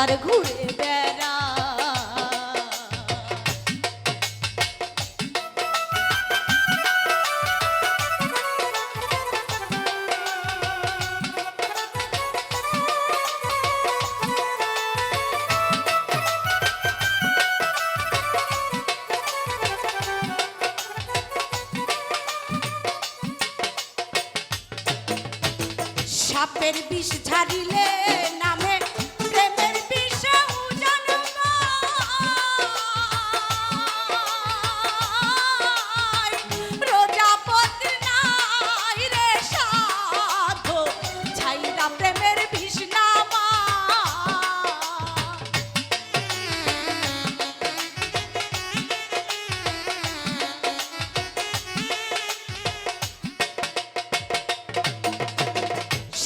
আর ঘুরে বেড়া। সাপের বিষ ঝাড়িলে না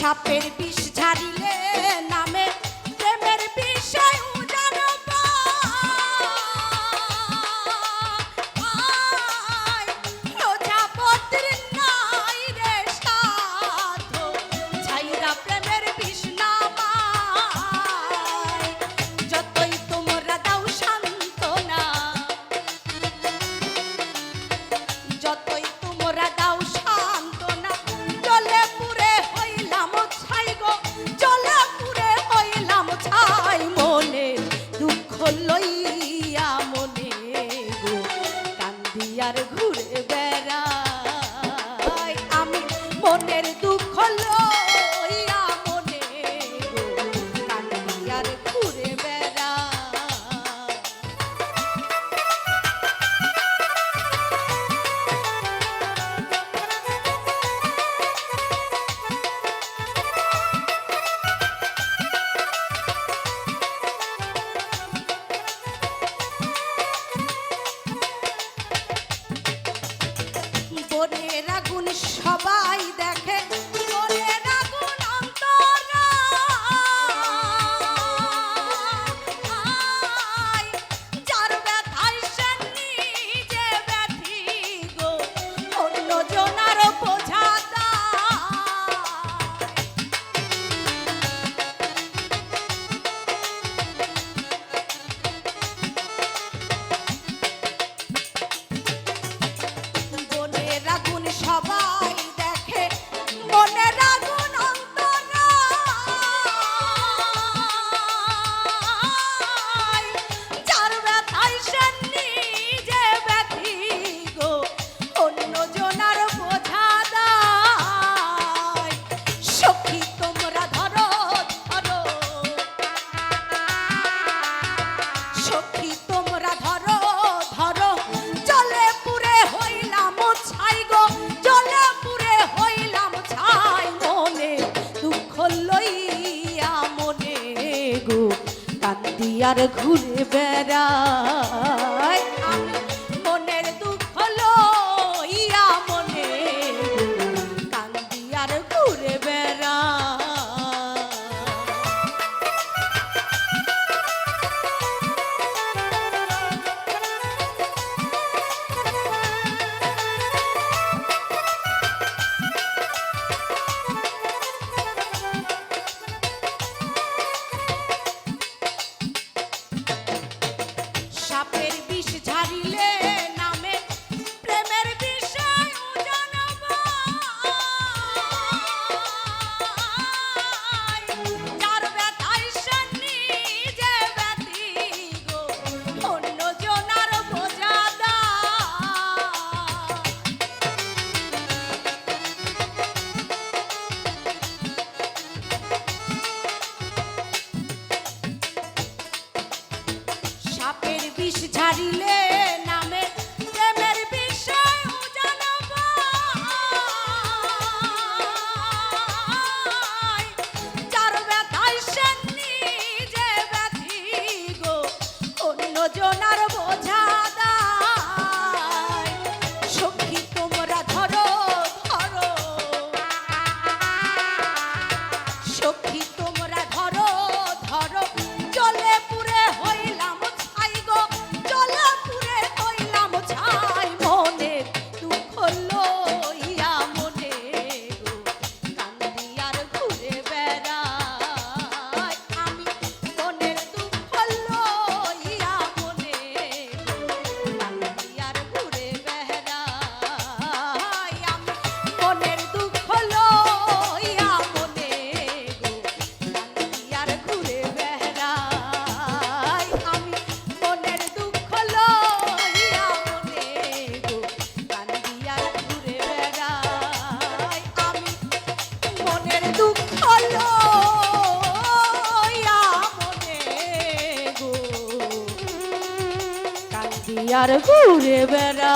সাপের বিষ ঝাড়িলে নামে ಶಂಕರ আর ঘুরে বেড়ায়। Marilé. আর ঘুরে বেড়া